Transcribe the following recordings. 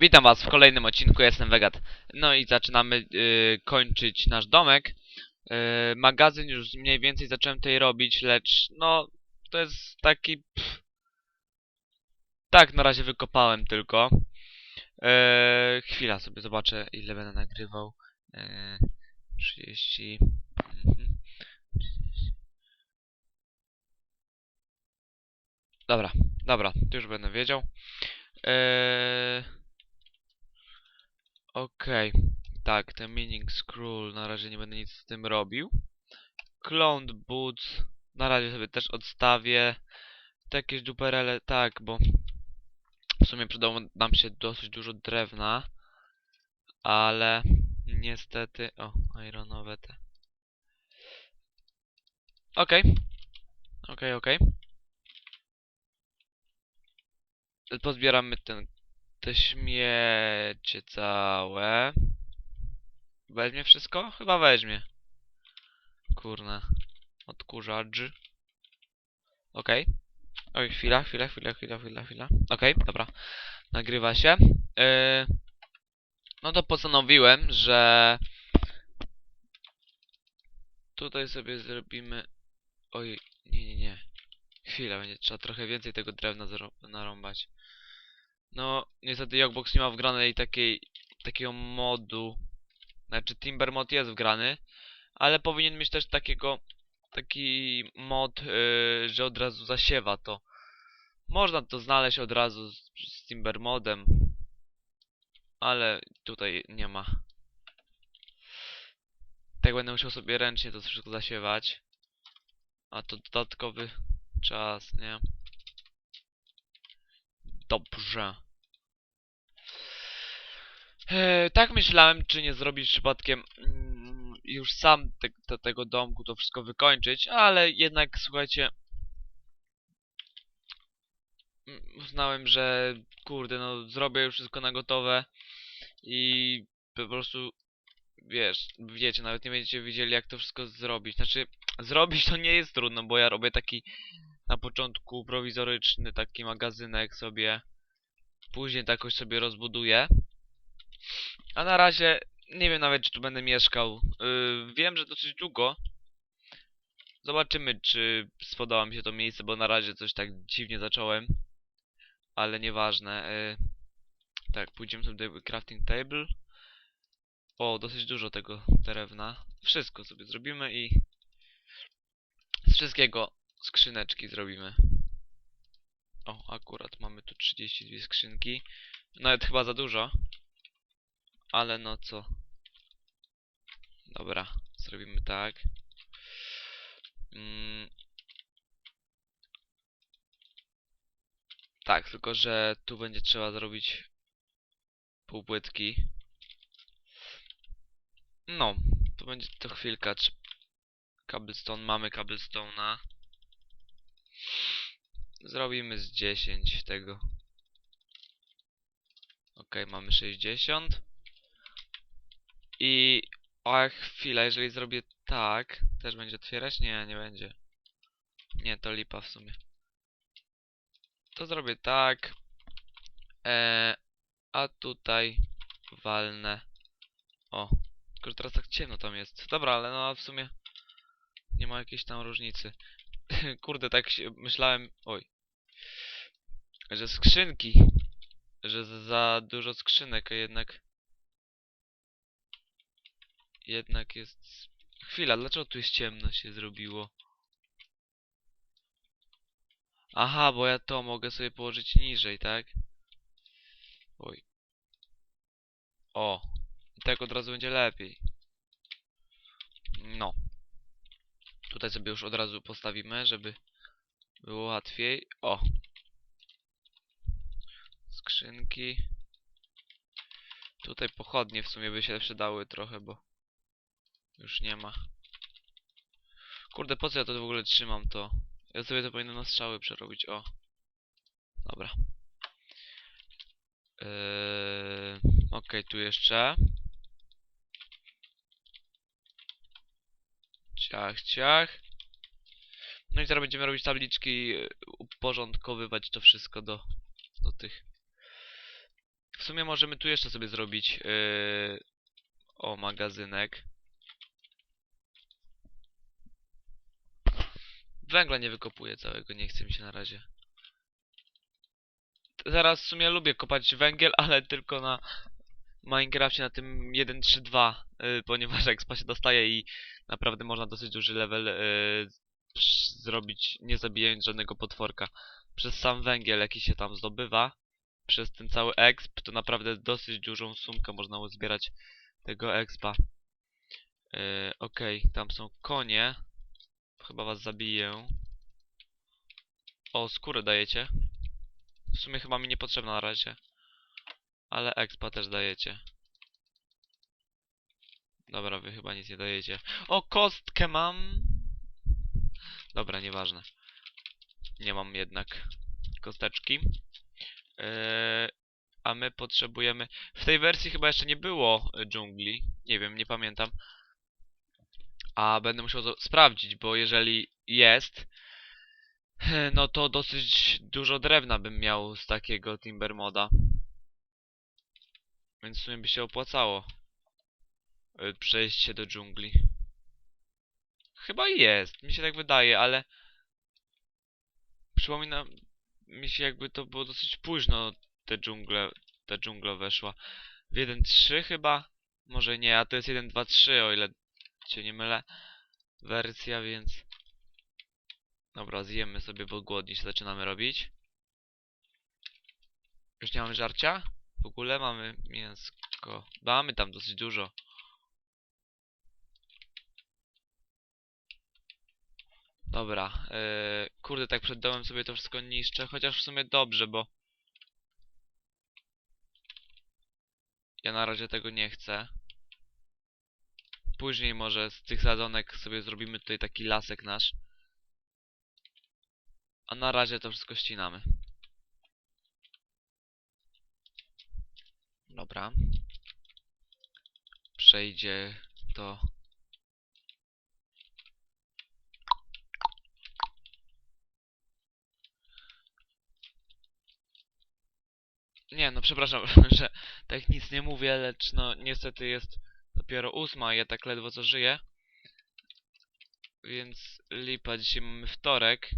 Witam was w kolejnym odcinku, jestem Vegat. No i zaczynamy yy, kończyć nasz domek. Yy, magazyn już mniej więcej zacząłem tutaj robić, lecz no to jest taki... Pff. Tak, na razie wykopałem tylko. Yy, chwila sobie zobaczę ile będę nagrywał. Yy, 30... Mhm. 30. Dobra, dobra, już będę wiedział. Eee... Okej, tak, ten meaning scroll, na razie nie będę nic z tym robił. Cloned boots, na razie sobie też odstawię. Te jakieś duperele, tak, bo w sumie przydało nam się dosyć dużo drewna, ale niestety, o, ironowe te. Okej, okej, okej. Pozbieramy ten, te śmiecie całe. Weźmie wszystko? Chyba weźmie. Kurna. Odkurzacz. Okej. Oj, chwila, chwila, chwila, chwila, chwila, chwila. Okej, dobra. Nagrywa się. Yy... No to postanowiłem, że... Tutaj sobie zrobimy... Oj, nie, nie, nie. Chwila, będzie trzeba trochę więcej tego drewna narąbać. No, niestety Jogbox nie ma wgranej takiej, takiego modu. Znaczy Timber mod jest wgrany, ale powinien mieć też takiego, taki mod, yy, że od razu zasiewa to. Można to znaleźć od razu z, z Timber modem, ale tutaj nie ma. Tak będę musiał sobie ręcznie to wszystko zasiewać. A to dodatkowy czas, nie? Dobrze. E, tak myślałem, czy nie zrobić przypadkiem mm, już sam te, te, tego domku to wszystko wykończyć, ale jednak słuchajcie mm, uznałem, że kurde, no zrobię już wszystko na gotowe i po prostu wiesz, wiecie, nawet nie będziecie wiedzieli jak to wszystko zrobić. Znaczy, zrobić to nie jest trudno, bo ja robię taki na początku prowizoryczny taki magazynek sobie. Później to jakoś sobie rozbuduję. A na razie nie wiem nawet czy tu będę mieszkał. Yy, wiem, że dosyć długo. Zobaczymy czy spodoba mi się to miejsce, bo na razie coś tak dziwnie zacząłem. Ale nieważne. Yy, tak, pójdziemy sobie do crafting table. O, dosyć dużo tego drewna. Wszystko sobie zrobimy i z wszystkiego skrzyneczki zrobimy. O, akurat mamy tu 32 skrzynki. Nawet chyba za dużo. Ale no co. Dobra, zrobimy tak. Mm. Tak, tylko że tu będzie trzeba zrobić półpłytki. No, to będzie to chwilka. Cobblestone, mamy cobblestone'a. Zrobimy z 10 tego. Ok, mamy 60. I... O, chwila, jeżeli zrobię tak, też będzie otwierać? Nie, nie będzie. Nie, to lipa w sumie. To zrobię tak. E, a tutaj walnę. O, tylko teraz tak ciemno tam jest. Dobra, ale no w sumie nie ma jakiejś tam różnicy. Kurde, tak się myślałem... Oj. Że skrzynki. Że za- dużo skrzynek, a jednak... Jednak jest... Chwila, dlaczego tu jest ciemno się zrobiło? Aha, bo ja to mogę sobie położyć niżej, tak? Oj. O. Tak od razu będzie lepiej. No. Tutaj sobie już od razu postawimy, żeby było łatwiej. O! Skrzynki. Tutaj pochodnie w sumie by się przydały trochę, bo już nie ma. Kurde, po co ja to w ogóle trzymam to? Ja sobie to powinienem na strzały przerobić, o. Dobra. Yy, Okej, tu jeszcze. Ciach, ciach. No i teraz będziemy robić tabliczki, y, uporządkowywać to wszystko do, do tych. W sumie możemy tu jeszcze sobie zrobić yy, o magazynek. Węgla nie wykopuję całego, nie chce mi się na razie. Teraz w sumie lubię kopać węgiel, ale tylko na Minecrafcie na tym 1.3.2, yy, ponieważ expa się dostaje i naprawdę można dosyć duży level psz- zrobić nie zabijając żadnego potworka. Przez sam węgiel jaki się tam zdobywa, przez ten cały exp, to naprawdę dosyć dużą sumkę można uzbierać tego expa. Yy, Okej, tam są konie. Chyba was zabiję. O, skórę dajecie. W sumie chyba mi niepotrzebna na razie. Ale expa też dajecie. Dobra, wy chyba nic nie dajecie. O, kostkę mam! Dobra, nieważne. Nie mam jednak kosteczki. Eee, a my potrzebujemy... W tej wersji chyba jeszcze nie było y, dżungli. Nie wiem, nie pamiętam. A będę musiał sprawdzić, bo jeżeli jest, no to dosyć dużo drewna bym miał z takiego Timber moda. Więc w sumie by się opłacało y, przejść się do dżungli. Chyba jest, mi się tak wydaje, ale przypomina mi się jakby to było dosyć późno te dżungle, ta dżungla weszła. W 1.3 chyba? Może nie, a to jest 1.2.3 o ile się nie mylę. Wersja, więc... Dobra, zjemy sobie, bo głodni się zaczynamy robić. Już nie mamy żarcia? W ogóle mamy mięsko. Mamy tam dosyć dużo. Dobra, yy, kurde, tak przed domem sobie to wszystko niszczę, chociaż w sumie dobrze, bo... Ja na razie tego nie chcę. Później może z tych sadzonek sobie zrobimy tutaj taki lasek nasz. A na razie to wszystko ścinamy. Dobra. Przejdzie to... Nie, no przepraszam, że tak nic nie mówię, lecz no niestety jest dopiero ósma, ja tak ledwo co żyję. Więc lipa, dzisiaj mamy wtorek.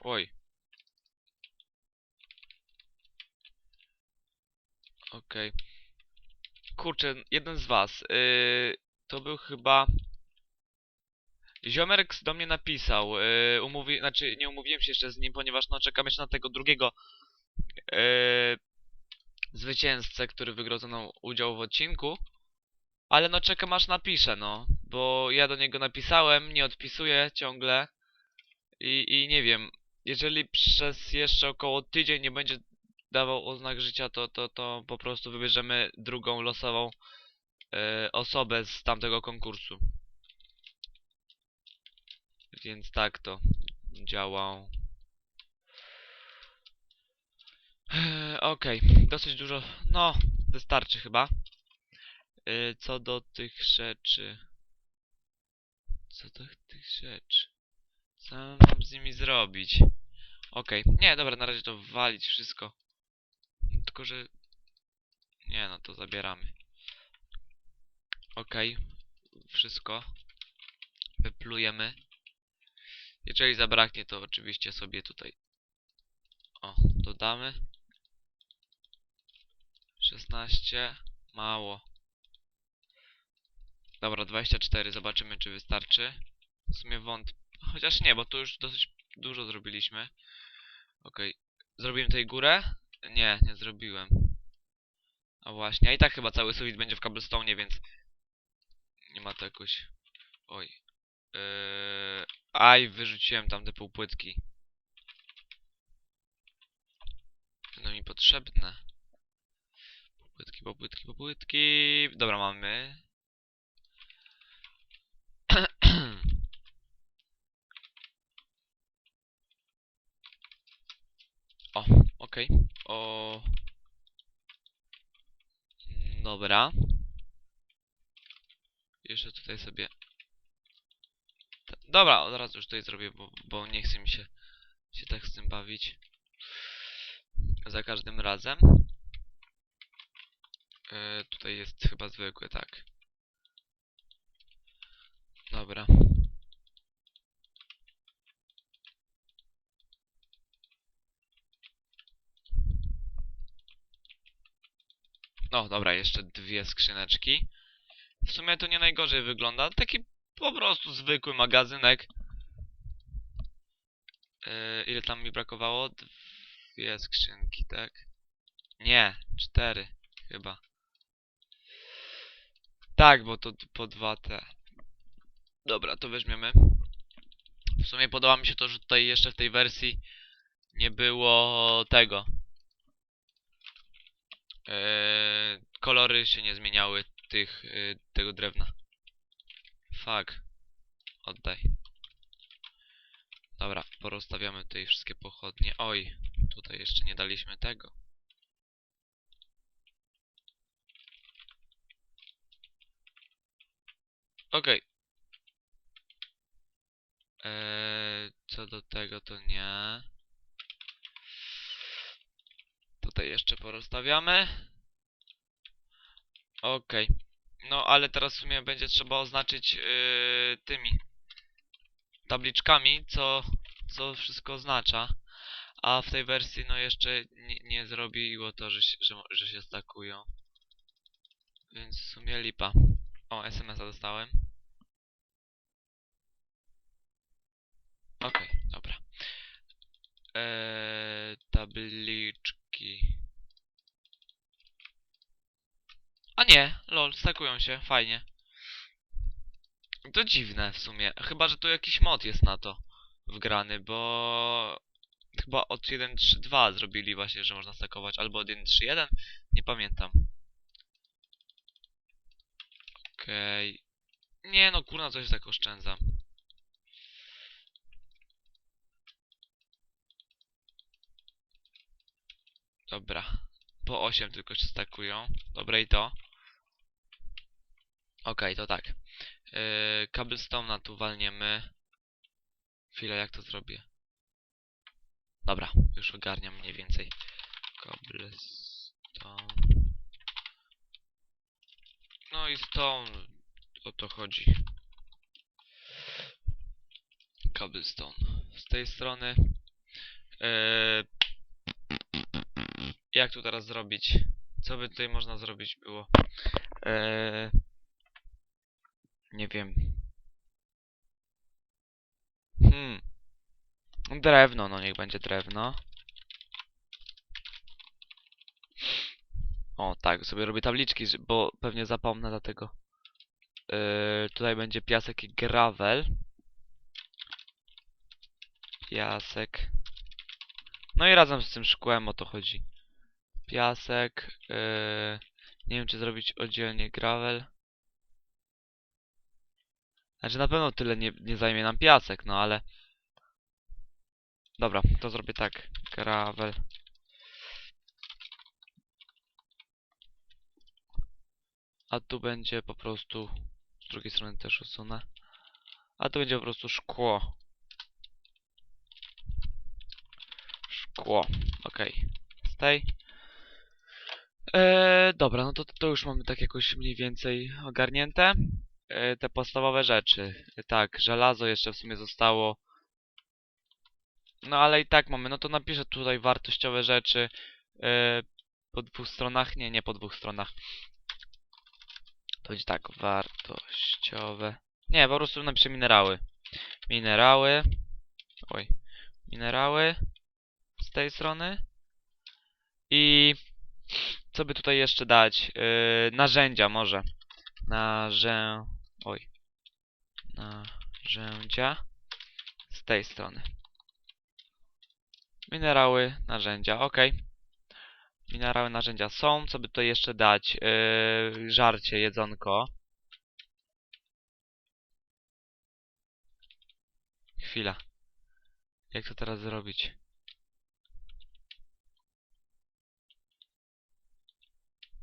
Oj. Okej. Kurczę, jeden z was. Yy, to był chyba... Ziomerek do mnie napisał. Yy, umówi... Znaczy, nie umówiłem się jeszcze z nim, ponieważ no czekam jeszcze na tego drugiego yy, zwycięzcę, który wygrał udział w odcinku. Ale no czekam aż napisze, no. Bo ja do niego napisałem, nie odpisuję ciągle. I, I nie wiem, jeżeli przez jeszcze około tydzień nie będzie dawał oznak życia, to, to, to po prostu wybierzemy drugą losową e, osobę z tamtego konkursu. Więc tak to działa. Eee, Okej, dosyć dużo. No, wystarczy chyba. Yy, co do tych rzeczy. Co do tych rzeczy. Co mam z nimi zrobić? Okej, nie, dobra, na razie to walić wszystko. Tylko, że... Nie, no to zabieramy. Okej, wszystko. Wyplujemy. Jeżeli zabraknie, to oczywiście sobie tutaj... O, dodamy. 16. Mało. Dobra, 24. Zobaczymy, czy wystarczy. W sumie wąt... Chociaż nie, bo tu już dosyć dużo zrobiliśmy. Okej. Zrobiłem tutaj górę? Nie, nie zrobiłem. A właśnie, a i tak chyba cały sufit będzie w cobblestone, więc... Nie ma to jakoś... Oj. Yy... Aj, wyrzuciłem tam te półpłytki. Będą mi potrzebne. Popłytki, popłytki, popłytki. Dobra, mamy. O, okej. O. Dobra. Jeszcze tutaj sobie... Dobra, od razu już tutaj zrobię, bo, bo nie chce mi się, się tak z tym bawić. Za każdym razem. E, tutaj jest chyba zwykły, tak. Dobra. No, dobra, jeszcze dwie skrzyneczki. W sumie to nie najgorzej wygląda. Taki po prostu zwykły magazynek. Yy, ile tam mi brakowało? Dwie skrzynki, tak? Nie, cztery chyba. Tak, bo to po dwa te. Dobra, to weźmiemy. W sumie podoba mi się to, że tutaj jeszcze w tej wersji nie było tego. Eee, kolory się nie zmieniały tych, y, tego drewna. Fuck. Oddaj. Dobra, porozstawiamy tutaj wszystkie pochodnie. Oj, tutaj jeszcze nie daliśmy tego. Okej. Eee, co do tego to nie. Tutaj jeszcze porozstawiamy. Okej. No ale teraz w sumie będzie trzeba oznaczyć yy, tymi tabliczkami, co, co wszystko oznacza. A w tej wersji no jeszcze nie, zrobiło to, że się, że, że się stakują. Więc w sumie lipa. O, SMS-a dostałem. Okej, dobra. Eee, tabliczki. A nie, lol, stakują się, fajnie. To dziwne w sumie. Chyba, że tu jakiś mod jest na to wgrany, bo chyba od 1.3.2 zrobili właśnie, że można stakować, albo od 1.3.1, nie pamiętam. Okej. Nie no, kurna, coś tak oszczędzam. Dobra. Po 8 tylko się stakują. Dobre i to. Okej, to tak. Yy, cobblestone'a tu walniemy. Chwilę, jak to zrobię? Dobra, już ogarniam mniej więcej. Cobblestone. No i stone. O to chodzi. Cobblestone. Z tej strony. Yy, jak tu teraz zrobić? Co by tutaj można zrobić było? Yy, nie wiem. Hmm. Drewno, no niech będzie drewno. O, tak, sobie robię tabliczki, bo pewnie zapomnę dlatego. Yy, tutaj będzie piasek i gravel. Piasek. No i razem z tym szkłem o to chodzi. Piasek. Yy, nie wiem, czy zrobić oddzielnie gravel. Znaczy na pewno tyle nie, nie zajmie nam piasek, no ale... Dobra, to zrobię tak. Gravel. A tu będzie po prostu... Z drugiej strony też usunę. A tu będzie po prostu szkło. Szkło. Okej. Z tej. Eee, dobra, no to, to już mamy tak jakoś mniej więcej ogarnięte. E, te podstawowe rzeczy. E, Tak, żelazo jeszcze w sumie zostało. No ale i tak mamy, no to napiszę tutaj wartościowe rzeczy. e, Po dwóch stronach? Nie, nie po dwóch stronach. To będzie tak, wartościowe. Nie, po prostu napiszę minerały. Minerały. Oj. Minerały. Z tej strony. I co by tutaj jeszcze dać? Yy, narzędzia może. Narzę... Oj. Narzędzia. Z tej strony. Minerały, narzędzia, ok. Minerały, narzędzia są. Co by tutaj jeszcze dać? Yy, żarcie, jedzonko. Chwila. Jak to teraz zrobić?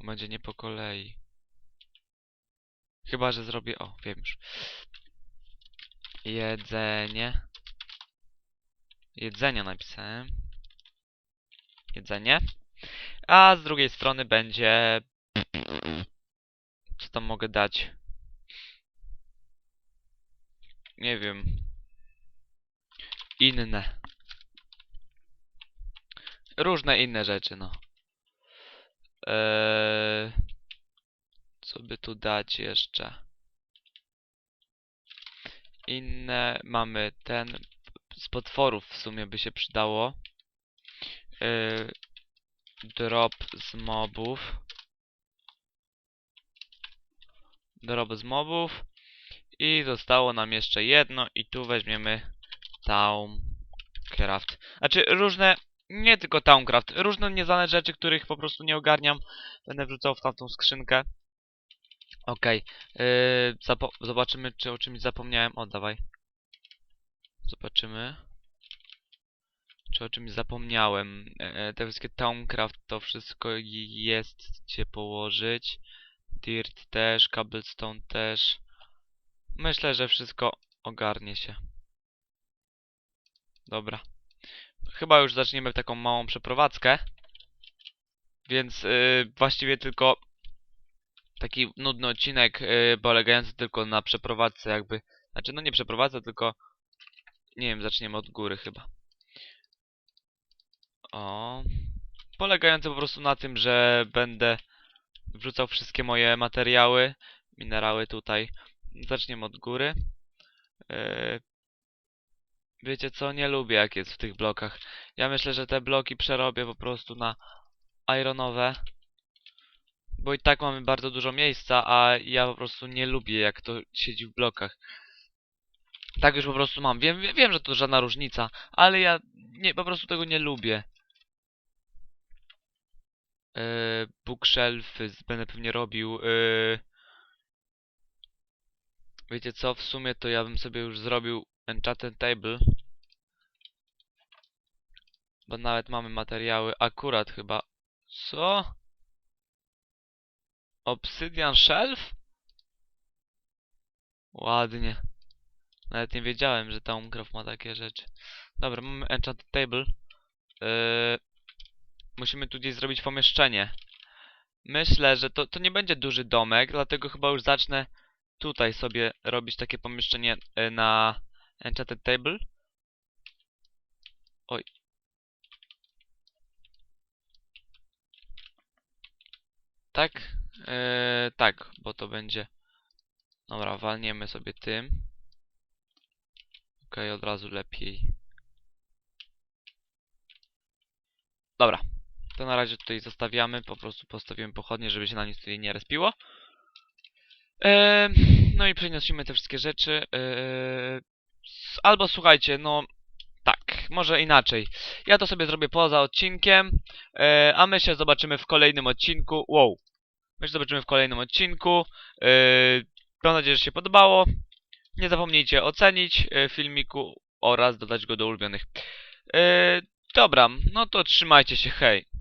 Będzie nie po kolei. Chyba, że zrobię... O, wiem już. Jedzenie. Jedzenie napisałem. Jedzenie. A z drugiej strony będzie... tam mogę dać? Nie wiem. Inne. Różne inne rzeczy, no. Eee, co by tu dać jeszcze? Inne mamy ten z potworów w sumie by się przydało. Eee, drop z mobów. Drop z mobów. I zostało nam jeszcze jedno i tu weźmiemy Towncraft. Znaczy różne, nie tylko Towncraft, różne niezależne rzeczy, których po prostu nie ogarniam. Będę wrzucał w tamtą skrzynkę. Okej. Yy, zapo- zobaczymy, czy o czymś zapomniałem. O, dawaj. Zobaczymy. Czy o czymś zapomniałem. E, te wszystkie Towncraft, to wszystko jest gdzie położyć. Dirt też, Cobblestone też. Myślę, że wszystko ogarnie się. Dobra. Chyba już zaczniemy taką małą przeprowadzkę. Więc yy, właściwie tylko taki nudny odcinek yy, polegający tylko na przeprowadzce jakby. Znaczy no nie przeprowadzę, tylko nie wiem, zaczniemy od góry chyba. O. Polegający po prostu na tym, że będę wrzucał wszystkie moje materiały, minerały tutaj. Zaczniemy od góry. Yy, wiecie co, nie lubię jak jest w tych blokach. Ja myślę, że te bloki przerobię po prostu na ironowe. Bo i tak mamy bardzo dużo miejsca, a ja po prostu nie lubię jak to siedzi w blokach. Tak już po prostu mam. Wiem, wiem, że to żadna różnica, ale ja nie, po prostu tego nie lubię. Yy, bookshelfy z- będę pewnie robił. Yy, wiecie co, w sumie to ja bym sobie już zrobił enchanted table. Bo nawet mamy materiały akurat chyba. Co? Obsidian shelf? Ładnie. Nawet nie wiedziałem, że Towncraft ma takie rzeczy. Dobra, mamy enchanted table. Yy, musimy tu gdzieś zrobić pomieszczenie. Myślę, że to, to nie będzie duży domek, dlatego chyba już zacznę tutaj sobie robić takie pomieszczenie y, na enchanted table. Oj. Tak? Yy, tak, bo to będzie... Dobra, walniemy sobie tym. Okej, od razu lepiej. Dobra. To na razie tutaj zostawiamy. Po prostu postawiłem pochodnie, żeby się na nic tutaj nie respiło. Eee, no i przenosimy te wszystkie rzeczy. Eee, albo słuchajcie, no tak, może inaczej. Ja to sobie zrobię poza odcinkiem, eee, a my się zobaczymy w kolejnym odcinku. Wow. My się zobaczymy w kolejnym odcinku. Eee, mam nadzieję, że się podobało. Nie zapomnijcie ocenić e, filmiku oraz dodać go do ulubionych. E, dobra, no to trzymajcie się, hej.